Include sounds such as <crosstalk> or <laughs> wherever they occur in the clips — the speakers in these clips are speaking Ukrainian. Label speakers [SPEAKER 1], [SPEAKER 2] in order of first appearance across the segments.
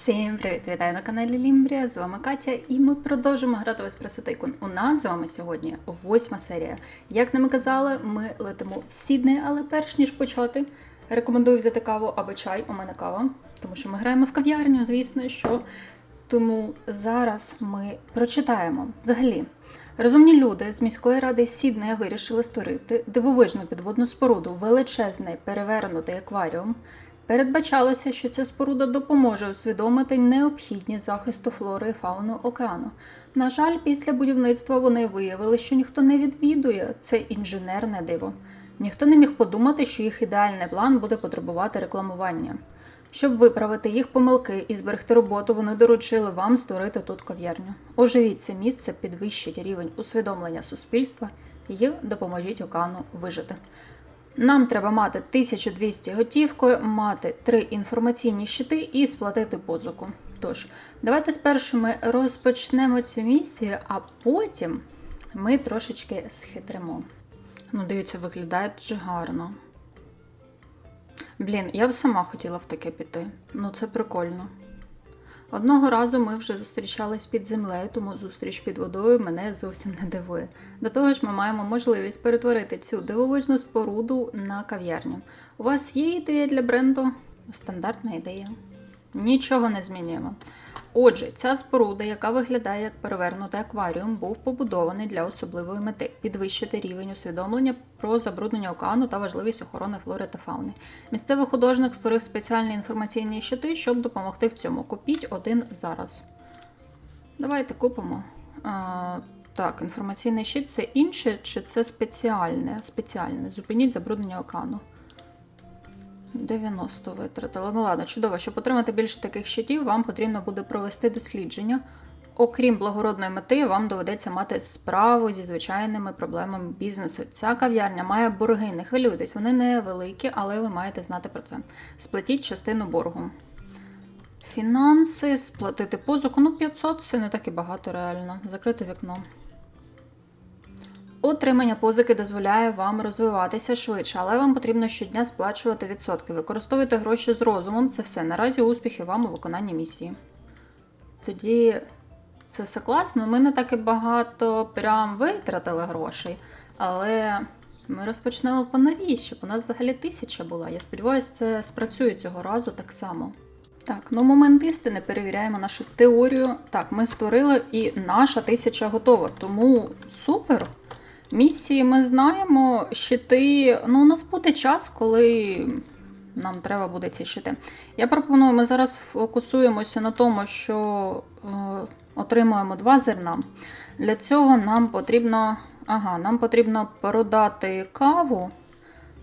[SPEAKER 1] Всім привіт! Вітаю на каналі Лімбрія. З вами Катя, і ми продовжимо грати в Espresso Tycoon. У нас з вами сьогодні восьма серія. Як нам казали, ми летимо в Сідней, але перш ніж почати, рекомендую взяти каву або чай. У мене кава, тому що ми граємо в кав'ярню, звісно, що. Тому зараз ми прочитаємо взагалі. Розумні люди з міської ради Сіднея вирішили створити дивовижну підводну споруду, величезний перевернутий акваріум. Передбачалося, що ця споруда допоможе усвідомити необхідність захисту флори і фауни океану. На жаль, після будівництва вони виявили, що ніхто не відвідує це інженерне диво. Ніхто не міг подумати, що їх ідеальний план буде потребувати рекламування. Щоб виправити їх помилки і зберегти роботу, вони доручили вам створити тут кав'ярню. Оживіть це місце, підвищить рівень усвідомлення суспільства і допоможіть океану вижити. Нам треба мати 1200 готівкою, мати три інформаційні щити і сплатити позику. Тож, давайте спершу ми розпочнемо цю місію, а потім ми трошечки схитримо. Ну, дивіться, виглядає дуже гарно. Блін, я б сама хотіла в таке піти. Ну, це прикольно. Одного разу ми вже зустрічались під землею, тому зустріч під водою мене зовсім не дивує. До того ж, ми маємо можливість перетворити цю дивовижну споруду на кав'ярню. У вас є ідея для бренду? Стандартна ідея. Нічого не змінюємо. Отже, ця споруда, яка виглядає як перевернутий акваріум, був побудований для особливої мети підвищити рівень усвідомлення про забруднення океану та важливість охорони флори та фауни. Місцевий художник створив спеціальні інформаційні щити, щоб допомогти в цьому. Купіть один зараз. Давайте купимо. А, так, інформаційний щит це інше чи це спеціальне? Спеціальне. Зупиніть забруднення океану. 90 витратила. Ну ладно, чудово. Щоб отримати більше таких щитів, вам потрібно буде провести дослідження. Окрім благородної мети, вам доведеться мати справу зі звичайними проблемами бізнесу. Ця кав'ярня має борги, не хвилюйтесь, вони не великі, але ви маєте знати про це. Сплатіть частину боргу. Фінанси, сплатити позику. Ну, 500 це не так і багато реально. Закрити вікно. Отримання позики дозволяє вам розвиватися швидше, але вам потрібно щодня сплачувати відсотки. Використовуйте гроші з розумом. Це все. Наразі успіхів вам у виконанні місії. Тоді це все класно. Ми не так і багато прям витратили грошей, але ми розпочнемо по новій, щоб у нас взагалі тисяча була. Я сподіваюся, це спрацює цього разу так само. Так, ну момент істини перевіряємо нашу теорію. Так, ми створили і наша тисяча готова. Тому супер. Місії ми знаємо, щити. Ну, у нас буде час, коли нам треба буде ці щити. Я пропоную, ми зараз фокусуємося на тому, що е, отримуємо два зерна. Для цього нам потрібно. Ага, нам потрібно продати каву.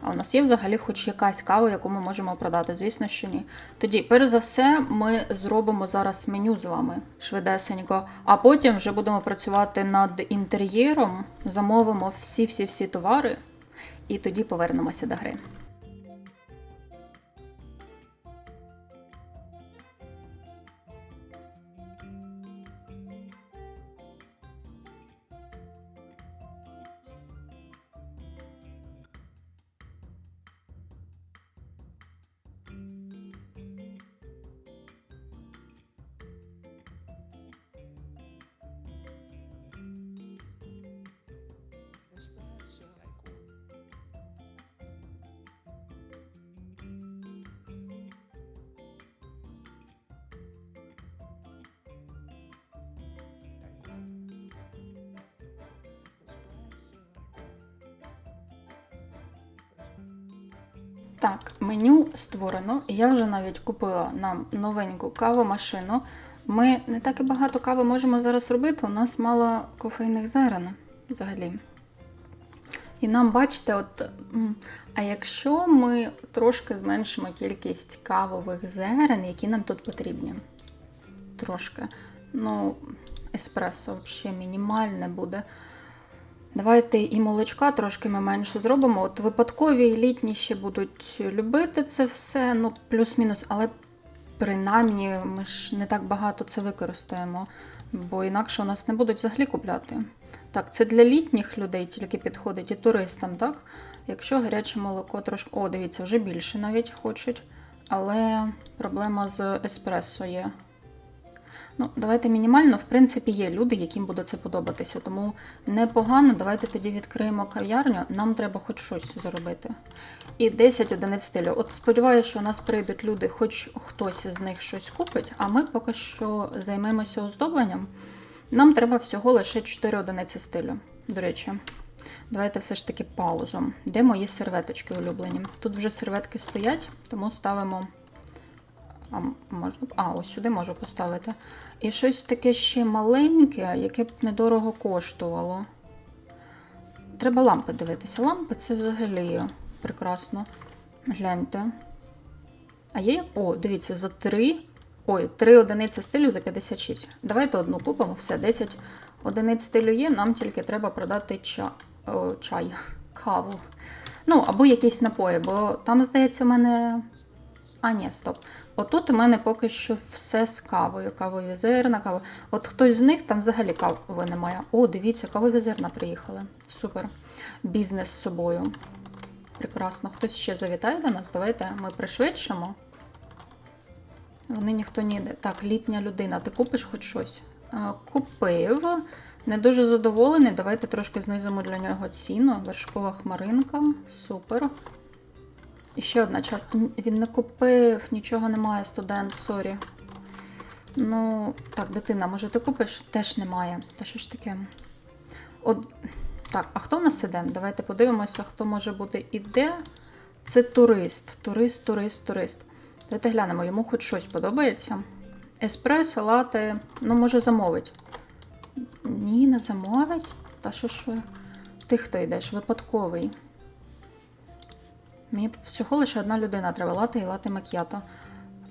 [SPEAKER 1] А у нас є взагалі хоч якась кава, яку ми можемо продати? Звісно, що ні. Тоді, перш за все, ми зробимо зараз меню з вами швидесенько, а потім вже будемо працювати над інтер'єром, замовимо всі-всі-всі товари, і тоді повернемося до гри. Так, меню створено. Я вже навіть купила нам новеньку кавомашину. Ми не так і багато кави можемо зараз робити. У нас мало кофейних зерен взагалі. І нам, бачите, от. А якщо ми трошки зменшимо кількість кавових зерен, які нам тут потрібні? Трошки. Ну, еспресо взагалі мінімальне буде. Давайте і молочка трошки ми менше зробимо. От випадкові літні ще будуть любити це все, ну, плюс-мінус, але принаймні ми ж не так багато це використаємо, бо інакше у нас не будуть взагалі купляти. Так, це для літніх людей тільки підходить і туристам, так? Якщо гаряче молоко трошки. О, дивіться, вже більше навіть хочуть. Але проблема з еспресо є. Ну, давайте мінімально, в принципі, є люди, яким буде це подобатися. Тому непогано. Давайте тоді відкриємо кав'ярню. Нам треба хоч щось зробити. І 10 одиниць стилю. От сподіваюся, що у нас прийдуть люди, хоч хтось з них щось купить, а ми поки що займемося оздобленням. Нам треба всього лише 4 одиниці стилю. До речі, давайте все ж таки паузу. Де мої серветочки улюблені? Тут вже серветки стоять, тому ставимо. А можна? А, ось сюди можу поставити. І щось таке ще маленьке, яке б недорого коштувало. Треба лампи дивитися. Лампи це взагалі прекрасно. Гляньте. А є. О, дивіться, за 3. Ой, 3 одиниці стилю за 56. Давайте одну купимо, все, 10 одиниць стилю є, нам тільки треба продати ча... О, чай, <laughs> каву. Ну, або якісь напої, бо там, здається, у мене. А, ні, стоп. Отут у мене поки що все з кавою. Кавові зерна, кава. От хтось з них там взагалі кави немає. О, дивіться, кавові зерна приїхали. Супер. Бізнес з собою. Прекрасно. Хтось ще завітає до нас. Давайте ми пришвидшимо. Вони ніхто не йде. Так, літня людина, ти купиш хоч щось? Е, Купив. Не дуже задоволений. Давайте трошки знизимо для нього ціну. Вершкова хмаринка. Супер. І ще одна чар. Він не купив, нічого немає, студент, сорі. Ну, так, дитина, може, ти купиш? Теж немає. Та що ж таке? От... Так, а хто в нас іде? Давайте подивимося, хто може бути іде. Це турист. Турист, турист, турист. Давайте глянемо, йому хоч щось подобається. Еспресо, лате, ну, може, замовить. Ні, не замовить. Та що ж ви? Ти хто йдеш? Випадковий. Мені всього лише одна людина треба лати і лати мак'ято.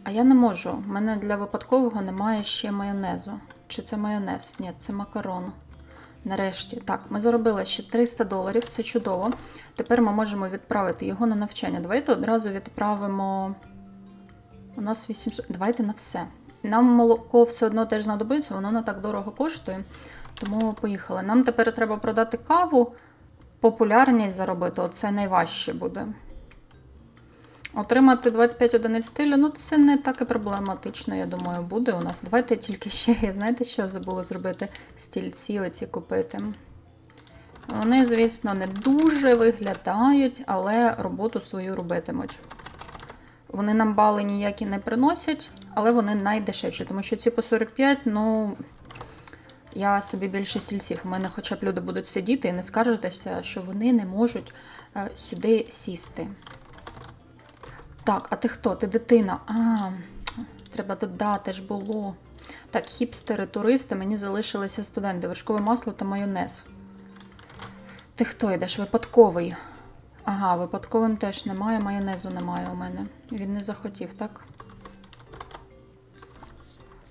[SPEAKER 1] А я не можу. У мене для випадкового немає ще майонезу. Чи це майонез? Ні, це макарон. Нарешті. Так, ми заробили ще 300 доларів, це чудово. Тепер ми можемо відправити його на навчання. Давайте одразу відправимо. У нас 800. Давайте на все. Нам молоко все одно теж знадобиться, воно не так дорого коштує. Тому поїхали. Нам тепер треба продати каву, популярність заробити. Оце найважче буде. Отримати 25 одиниць стилю, ну це не так і проблематично, я думаю, буде у нас. Давайте тільки ще, <laughs> знаєте, що забула зробити? Стільці оці купити. Вони, звісно, не дуже виглядають, але роботу свою робитимуть. Вони нам бали ніякі не приносять, але вони найдешевші, тому що ці по 45, ну. Я собі більше стільців. У мене хоча б люди будуть сидіти і не скаржитися, що вони не можуть е, сюди сісти. Так, а ти хто? Ти дитина? А, треба додати ж було. Так, хіпстери, туристи, мені залишилися студенти, вершкове масло та майонез. Ти хто йдеш? Випадковий. Ага, випадковим теж немає, майонезу немає у мене. Він не захотів, так?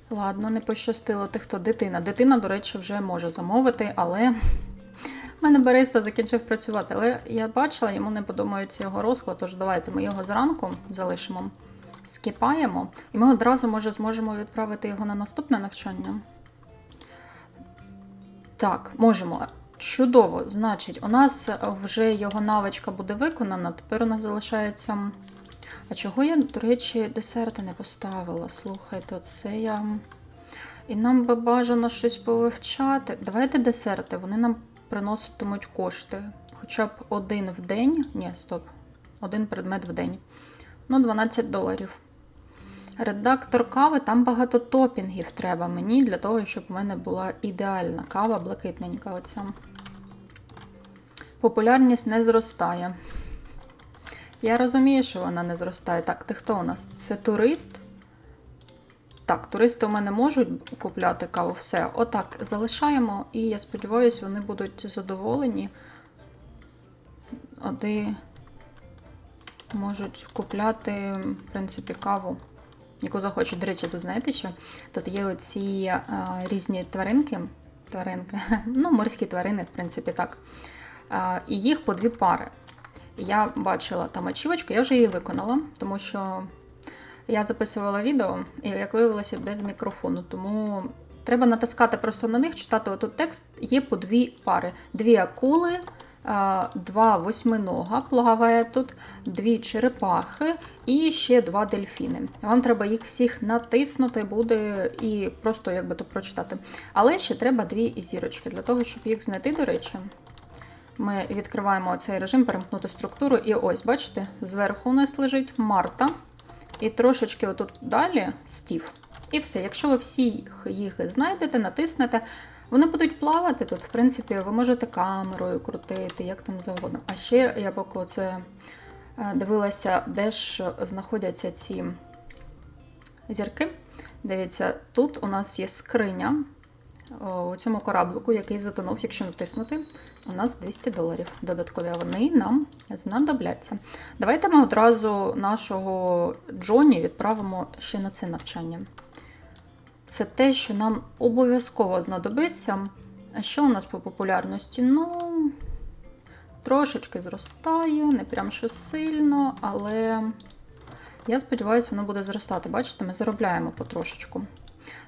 [SPEAKER 1] Ладно, не пощастило. Ти хто? Дитина. Дитина, до речі, вже може замовити, але в мене бариста закінчив працювати. Але я бачила, йому не подобається його розклад, тож давайте ми його зранку залишимо, скипаємо, і ми одразу, може, зможемо відправити його на наступне навчання. Так, можемо. Чудово, значить, у нас вже його навичка буде виконана. Тепер у нас залишається. А чого я, до речі, десерти не поставила? Слухайте, це я. І нам би бажано щось повивчати. Давайте десерти, вони нам приноситимуть кошти. Хоча б один в день. Ні, стоп. Один предмет в день. Ну, 12 доларів. Редактор кави, там багато топінгів треба мені для того, щоб в мене була ідеальна кава, блакитненька. оця. Популярність не зростає. Я розумію, що вона не зростає. Так, ти хто у нас? Це турист? Так, туристи у мене можуть купляти каву, все. Отак, залишаємо, і я сподіваюся, вони будуть задоволені. Вони можуть купляти, в принципі, каву, яку захочуть. До речі, ви знаєте, що тут є оці а, різні тваринки, тваринки, <laughs> ну, морські тварини, в принципі, так. А, і їх по дві пари. Я бачила там очівочку, я вже її виконала, тому що я записувала відео, і як виявилося, без мікрофону. Тому треба натискати просто на них, читати отут текст. Є по дві пари: дві акули, два восьминога плаває тут, дві черепахи і ще два дельфіни. Вам треба їх всіх натиснути буде і просто якби то прочитати. Але ще треба дві зірочки для того, щоб їх знайти, до речі. Ми відкриваємо цей режим, перемкнути структуру, і ось, бачите, зверху у нас лежить Марта. І трошечки отут далі стів. І все. Якщо ви всіх їх знайдете, натиснете, вони будуть плавати тут. В принципі, ви можете камерою крутити, як там завгодно. А ще я поки це е, дивилася, де ж знаходяться ці зірки. Дивіться, тут у нас є скриня у цьому кораблику, який затонув, якщо натиснути, у нас 200 доларів додаткові. Вони нам знадобляться. Давайте ми одразу нашого Джоні відправимо ще на це навчання. Це те, що нам обов'язково знадобиться. А що у нас по популярності? Ну, трошечки зростає, не прям що сильно, але я сподіваюся, воно буде зростати. Бачите, ми заробляємо потрошечку.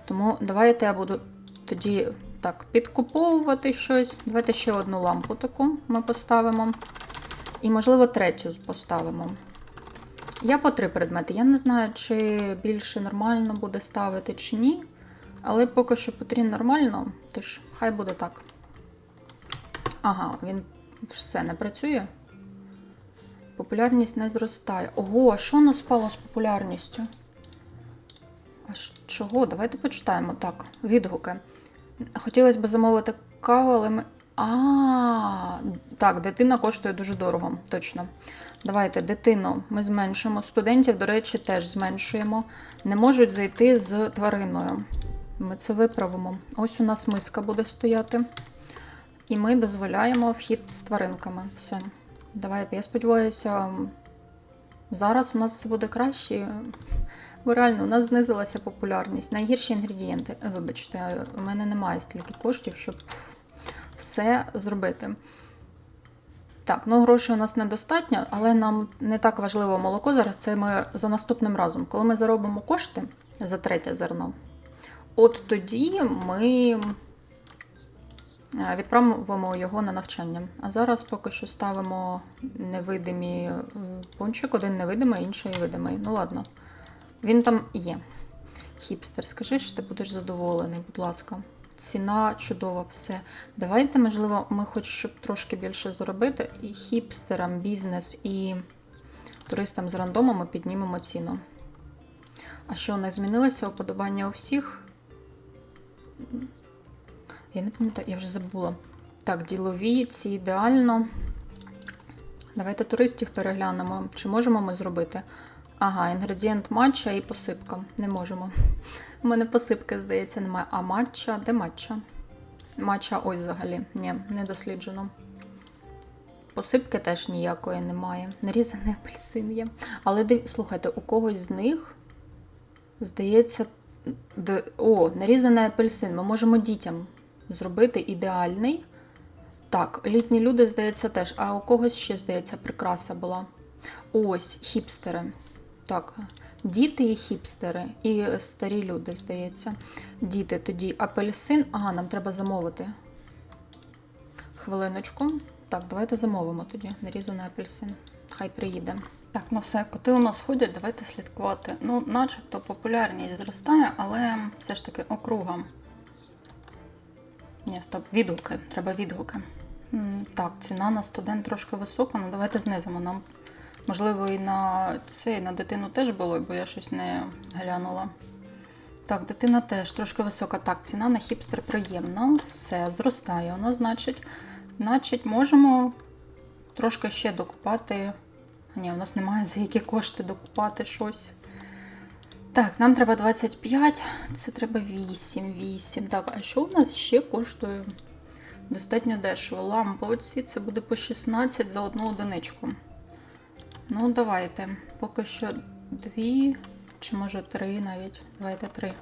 [SPEAKER 1] Тому давайте я буду тоді так підкуповувати щось. Давайте ще одну лампу таку ми поставимо. І, можливо, третю поставимо. Я по три предмети. Я не знаю, чи більше нормально буде ставити, чи ні. Але поки що потрібно нормально, тож хай буде так. Ага, він все не працює. Популярність не зростає. Ого, а що нас спало з популярністю? А чого? Давайте почитаємо так. Відгуки. Хотілося б замовити каву, але ми. А, так, дитина коштує дуже дорого, точно. Давайте дитину ми зменшимо. Студентів, до речі, теж зменшуємо. Не можуть зайти з твариною. Ми це виправимо. Ось у нас миска буде стояти. І ми дозволяємо вхід з тваринками. Все. Давайте, я сподіваюся, зараз у нас все буде краще. Бо реально, у нас знизилася популярність. Найгірші інгредієнти. Вибачте, у мене немає стільки коштів, щоб все зробити. Так, ну грошей у нас недостатньо, але нам не так важливо молоко. Зараз це ми за наступним разом. Коли ми заробимо кошти за третє зерно, от тоді ми відправимо його на навчання. А зараз поки що ставимо невидимі пончик, один невидимий, інший видимий. Ну ладно, він там є. Хіпстер, скажи, що ти будеш задоволений, будь ласка. Ціна чудова, все. Давайте, можливо, ми хоч щоб трошки більше заробити. І хіпстерам, бізнес, і туристам з рандомами піднімемо ціну. А що не змінилося уподобання у всіх? Я не пам'ятаю, я вже забула. Так, ділові, ці ідеально. Давайте туристів переглянемо. Чи можемо ми зробити? Ага, інгредієнт матча і посипка. Не можемо. У мене посипки, здається, немає. А матча? Де матча? Матча ось взагалі. Ні, не досліджено. Посипки теж ніякої немає. Нарізаний апельсин є. Але слухайте, у когось з них, здається, о, нарізаний апельсин. Ми можемо дітям зробити ідеальний. Так, літні люди, здається, теж. А у когось ще, здається, прикраса була. Ось, хіпстери. Так, діти і хіпстери, і старі люди, здається. Діти тоді апельсин. Ага, нам треба замовити. Хвилиночку. Так, давайте замовимо тоді. Нарізаний апельсин. Хай приїде. Так, ну все, коти у нас ходять, давайте слідкувати. Ну, начебто популярність зростає, але все ж таки округа. Ні, стоп, відгуки. Треба відгуки. Так, ціна на студент трошки висока, ну давайте знизимо. Нам, можливо, і на це, на дитину теж було, бо я щось не глянула. Так, дитина теж трошки висока. Так, ціна на хіпстер приємна. Все, зростає воно, значить. Значить, можемо трошки ще докупати. Ні, у нас немає за які кошти докупати щось. Так, нам треба 25, це треба 8, 8. Так, а що у нас ще коштує? Достатньо дешево. Лампа оці, це буде по 16 за одну одиничку. Ну, давайте. Поки що 2, чи може 3 навіть. Давайте 3.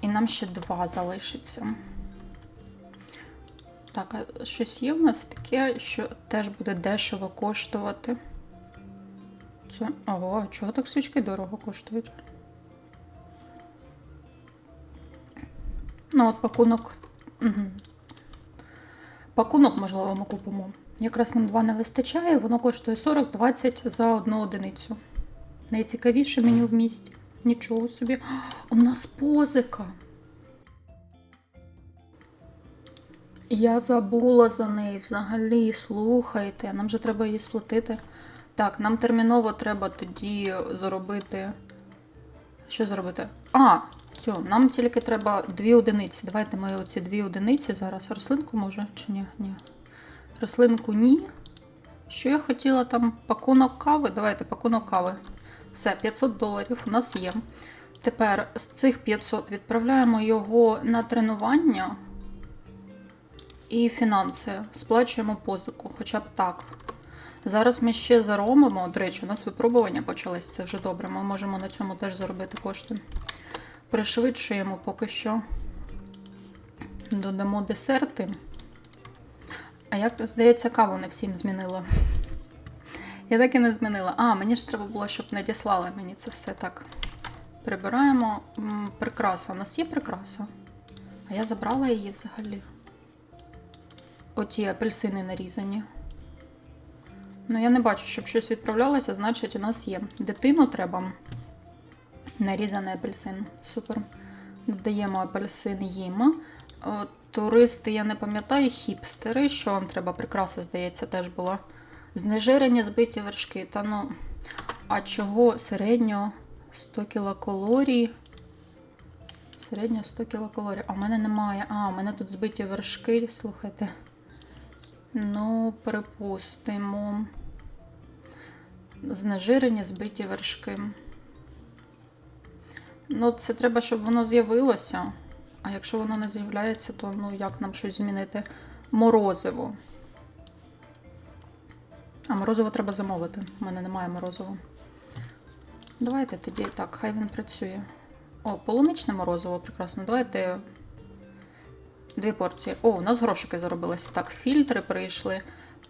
[SPEAKER 1] І нам ще 2 залишиться. Так, а щось є в нас таке, що теж буде дешево коштувати. Це... Ого, чого так свічки дорого коштують? Ну, от пакунок. Угу. Пакунок, можливо, ми купимо. Якраз нам два не вистачає, воно коштує 40-20 за одну одиницю. Найцікавіше меню в місті. Нічого собі. У нас позика. Я забула за неї взагалі. Слухайте, нам же треба її сплатити. Так, нам терміново треба тоді зробити. Що зробити? А, все, нам тільки треба дві одиниці. Давайте ми оці дві одиниці зараз. Рослинку може чи ні? Ні. Рослинку ні. Що я хотіла там? Пакунок кави? Давайте пакунок кави. Все, 500 доларів у нас є. Тепер з цих 500 відправляємо його на тренування і фінанси. Сплачуємо позику, хоча б так. Зараз ми ще заромимо. До речі, у нас випробування почались, це вже добре. Ми можемо на цьому теж заробити кошти. Пришвидшуємо поки що. Додамо десерти. А як здається, каву не всім змінила. Я так і не змінила. А, мені ж треба було, щоб надіслали мені це все так. Прибираємо прикраса. У нас є прикраса. А я забрала її взагалі. Оті апельсини нарізані. Ну, я не бачу, щоб щось відправлялося, значить, у нас є. Дитину треба. Нарізаний апельсин. Супер. Додаємо апельсин їм. Туристи, я не пам'ятаю, хіпстери, що вам треба, прикраса, здається, теж була. Знежирені збиті вершки. Та ну, а чого середньо 100 кілокалорій? Середньо 100 кілокалорій. А в мене немає. А, у мене тут збиті вершки, слухайте. Ну, припустимо. Знежирені збиті вершки. Ну, це треба, щоб воно з'явилося. А якщо воно не з'являється, то ну як нам щось змінити? Морозиво. А морозиво треба замовити. У мене немає морозива. Давайте тоді так, хай він працює. О, полуничне морозиво, прекрасно. Давайте дві порції. О, у нас грошики заробилися. Так, фільтри прийшли.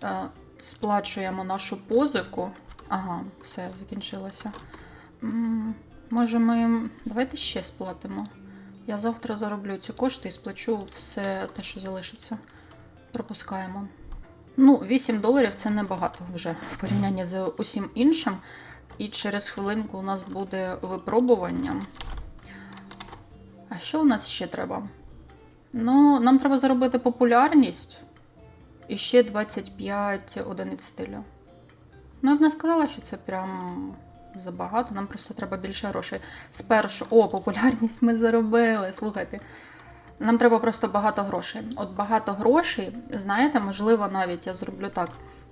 [SPEAKER 1] Е, сплачуємо нашу позику. Ага, все, закінчилося. Може, ми. Давайте ще сплатимо. Я завтра зароблю ці кошти і сплачу все те, що залишиться. Пропускаємо. Ну, 8 доларів це небагато вже в порівнянні з усім іншим. І через хвилинку у нас буде випробування. А що у нас ще треба? Ну, нам треба заробити популярність і ще 25 одиниць стилю. Ну, я б не сказала, що це прям забагато, нам просто треба більше грошей. Спершу, о, популярність ми заробили. Слухайте. Нам треба просто багато грошей. От багато грошей, знаєте, можливо, навіть я зроблю так.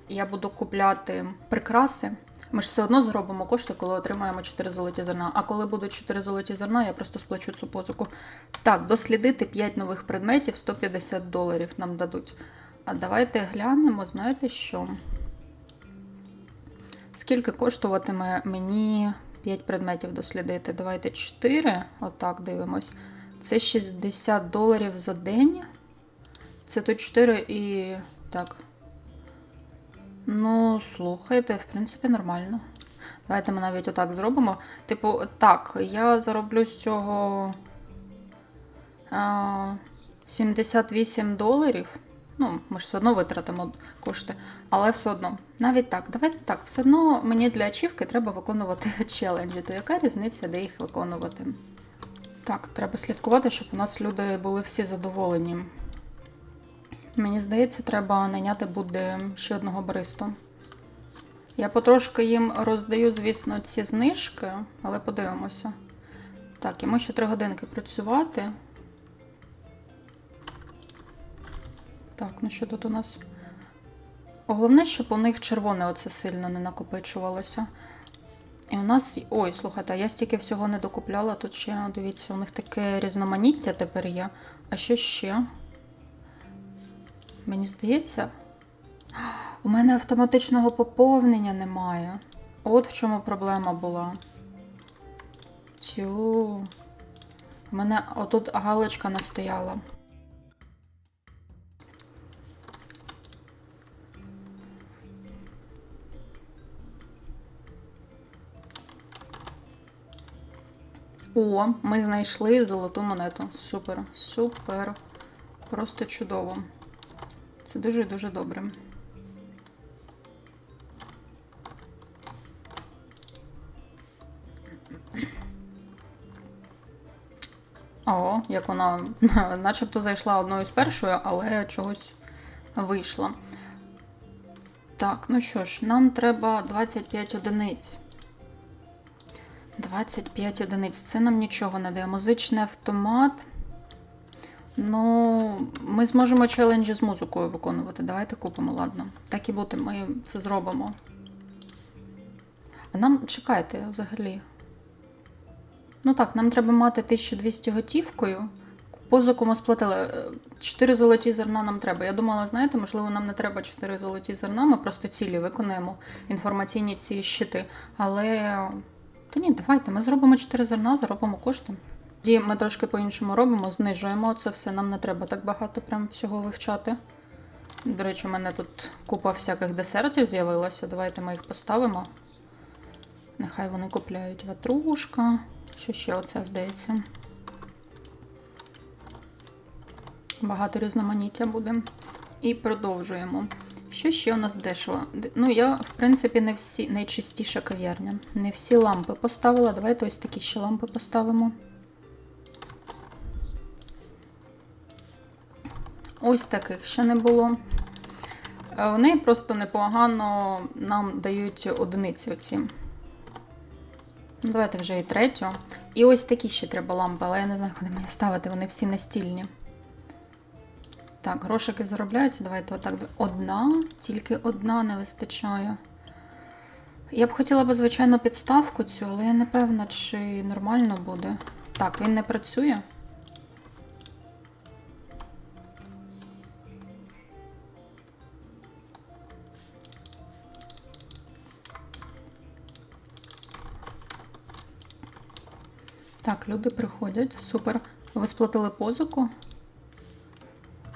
[SPEAKER 1] Я буду купляти прикраси. Ми ж все одно зробимо кошти, коли отримаємо 4 золоті зерна. А коли будуть 4 золоті зерна, я просто сплачу цю позику. Так, дослідити 5 нових предметів, 150 доларів нам дадуть. А давайте глянемо, знаєте що? Скільки коштуватиме мені 5 предметів дослідити? Давайте 4. Отак дивимось. Це 60 доларів за день. Це тут 4 і. Так. Ну, слухайте, в принципі, нормально. Давайте ми навіть отак зробимо. Типу, так, я зароблю з цього 78 доларів. Ну, ми ж все одно витратимо кошти, але все одно. Навіть так, давайте так, все одно мені для ачівки треба виконувати <laughs> челенджі. То яка різниця, де їх виконувати? Так, треба слідкувати, щоб у нас люди були всі задоволені. Мені здається, треба найняти буде ще одного баристу. Я потрошки їм роздаю, звісно, ці знижки, але подивимося. Так, йому ще три годинки працювати. Так, ну що тут у нас? Головне, щоб у них червоне оце сильно не накопичувалося. І у нас. Ой, слухайте, я стільки всього не докупляла. Тут ще, дивіться, у них таке різноманіття тепер є. А що ще? Мені здається, у мене автоматичного поповнення немає. От в чому проблема була. Тю. У мене отут галочка не О, ми знайшли золоту монету. Супер, супер. Просто чудово. Це дуже і дуже добре. О, як вона <laughs> начебто зайшла одною з першою, але чогось вийшла. Так, ну що ж, нам треба 25 одиниць. 25 одиниць. Це нам нічого не дає. Музичний автомат. Ну, ми зможемо челенджі з музикою виконувати. Давайте купимо, ладно. Так і бути, ми це зробимо. А нам чекайте взагалі. Ну так, нам треба мати 1200 готівкою. Позику ми сплатили. 4 золоті зерна нам треба. Я думала, знаєте, можливо, нам не треба 4 золоті зерна, ми просто цілі виконаємо інформаційні ці щити. Але. Та ні, давайте, ми зробимо 4 зерна, заробимо кошти. Тоді ми трошки по-іншому робимо, знижуємо це все. Нам не треба так багато прям всього вивчати. До речі, у мене тут купа всяких десертів з'явилася. Давайте ми їх поставимо. Нехай вони купляють ватрушка. Що ще оце здається? Багато різноманіття буде. І продовжуємо. Що ще у нас дешево? Ну, я, в принципі, не всі найчистіша кав'ярня. Не всі лампи поставила. Давайте ось такі ще лампи поставимо. Ось таких ще не було. Е, Вони просто непогано нам дають одиниці оці. Давайте вже і третю. І ось такі ще треба лампи, але я не знаю, куди мені ставити, вони всі настільні. Так, грошики заробляються. Давайте отак. Одна, тільки одна не вистачає. Я б хотіла би, звичайно, підставку цю, але я не певна, чи нормально буде. Так, він не працює. Так, люди приходять. Супер. Ви сплатили позику?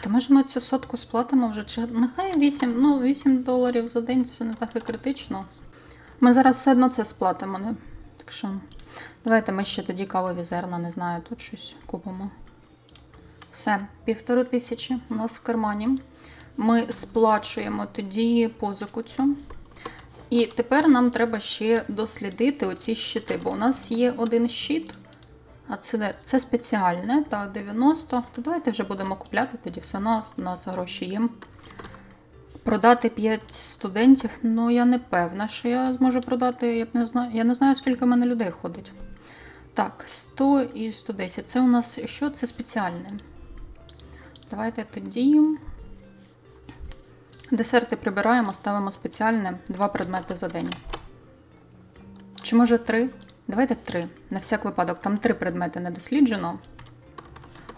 [SPEAKER 1] Та може ми цю сотку сплатимо вже? Чи нехай 8, ну 8 доларів за день це не так і критично. Ми зараз все одно це сплатимо, не? Так що, давайте ми ще тоді кавові зерна, не знаю, тут щось купимо. Все, півтори тисячі у нас в кармані. Ми сплачуємо тоді позику цю. І тепер нам треба ще дослідити оці щити, бо у нас є один щит. А це, це спеціальне, так, 90. То давайте вже будемо купляти, тоді все одно у нас гроші є. Продати 5 студентів. Ну, я не певна, що я зможу продати. Я б не знаю. Я не знаю, скільки в мене людей ходить. Так, 100 і 110. Це у нас що? Це спеціальне. Давайте тоді. Десерти прибираємо, ставимо спеціальне. Два предмети за день. Чи може три? Давайте три. На всяк випадок. Там три предмети не досліджено.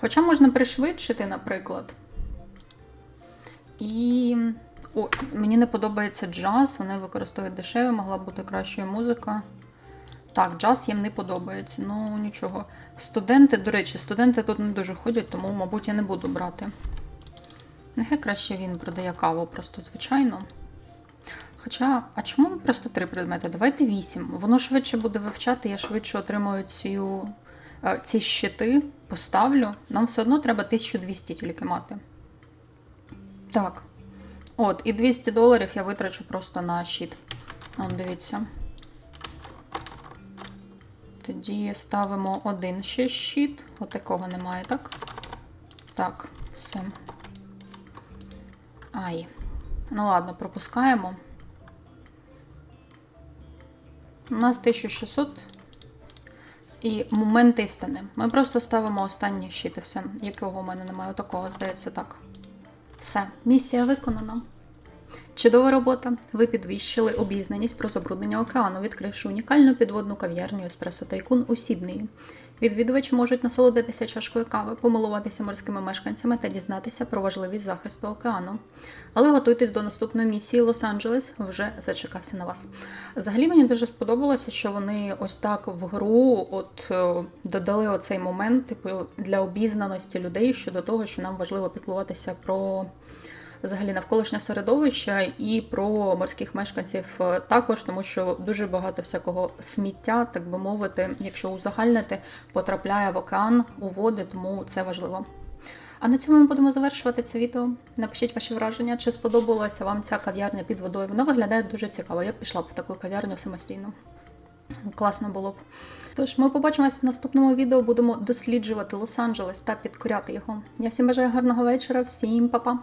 [SPEAKER 1] Хоча можна пришвидшити, наприклад. І. О, мені не подобається джаз, вони використовують дешеве, могла бути кращою музика. Так, джаз їм не подобається, ну нічого. Студенти, до речі, студенти тут не дуже ходять, тому, мабуть, я не буду брати. Нехай краще він продає каву, просто звичайно. Хоча, а чому просто три предмети? Давайте вісім. Воно швидше буде вивчати, я швидше отримую цю, е, ці щити, поставлю. Нам все одно треба 1200 тільки мати. Так. От, і 200 доларів я витрачу просто на щит. От, дивіться. Тоді ставимо один ще щит. От такого немає, так? Так, все. Ай. Ну ладно, пропускаємо. У нас 1600 і момент істини. Ми просто ставимо останні щити, все, якого у мене немає. Такого, здається, так. Все, місія виконана. Чудова робота. Ви підвищили обізнаність про забруднення океану, відкривши унікальну підводну кав'ярню Еспресо Тайкун у Сіднеї. Відвідувачі можуть насолодитися чашкою кави, помилуватися морськими мешканцями та дізнатися про важливість захисту океану. Але готуйтесь до наступної місії Лос-Анджелес, вже зачекався на вас. Взагалі мені дуже сподобалося, що вони ось так в гру от е, додали оцей момент, типу, для обізнаності людей щодо того, що нам важливо піклуватися про взагалі навколишнє середовище і про морських мешканців е, також, тому що дуже багато всякого сміття, так би мовити, якщо узагальнити, потрапляє в океан у води, тому це важливо. А на цьому ми будемо завершувати це відео. Напишіть ваші враження, чи сподобалася вам ця кав'ярня під водою. Вона виглядає дуже цікаво. Я б пішла б в таку кав'ярню самостійно. Класно було б. Тож ми побачимось в наступному відео. Будемо досліджувати Лос-Анджелес та підкоряти його. Я всім бажаю гарного вечора, всім па-па!